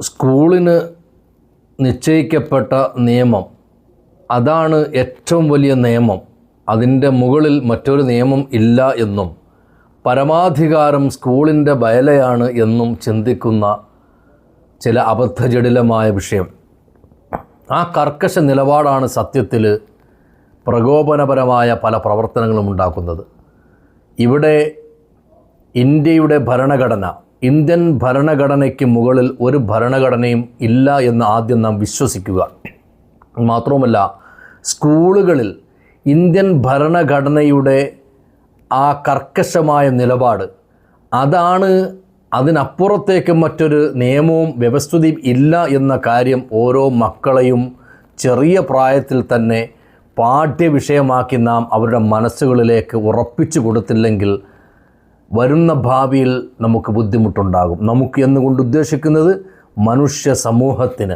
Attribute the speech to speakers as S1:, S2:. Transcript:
S1: സ്കൂളിന് നിശ്ചയിക്കപ്പെട്ട നിയമം. അതാണ് ഏറ്റവും വലിയ നിയമം. അതിന്റെ മുകളിൽ മറ്റൊരു നിയമം ഇല്ല എന്നും പരമാധികാരം സ്കൂളിന്റെ ബയലയാണ് എന്നും ചിന്തിക്കുന്ന ചില അബദ്ധജടിലമായ വിഷയം. ആ കർക്കശ നിലപാടാണ് സത്യത്തിൽ പ്രകോപനപരമായ പല പ്രവർത്തനങ്ങളും ഉണ്ടാക്കുന്നത്. ഇവിടെ ഇന്ത്യയുടെ ഭരണഘടന ഇന്ത്യൻ ഭരണഘടനയ്ക്ക് മുകളിൽ ഒരു ഭരണഘടനയും ഇല്ല എന്ന് ആദ്യം നാം വിശ്വസിക്കുക. മാത്രവുമല്ല സ്കൂളുകളിൽ ഇന്ത്യൻ ഭരണഘടനയുടെ ആ കർക്കശമായ നിലപാട് അതാണ് അതിനപ്പുറത്തേക്ക് മറ്റൊരു നിയമവും വ്യവസ്ഥിതിയും ഇല്ല എന്ന കാര്യം ഓരോ മക്കളെയും ചെറിയ പ്രായത്തിൽ തന്നെ പാഠ്യവിഷയമാക്കി നാം അവരുടെ മനസ്സുകളിലേക്ക് ഉറപ്പിച്ചു കൊടുത്തില്ലെങ്കിൽ വരുന്ന ഭാവിയിൽ നമുക്ക് ബുദ്ധിമുട്ടുണ്ടാകും. നമുക്ക് എന്നുകൊണ്ട് ഉദ്ദേശിക്കുന്നത്? മനുഷ്യ സമൂഹത്തിന്.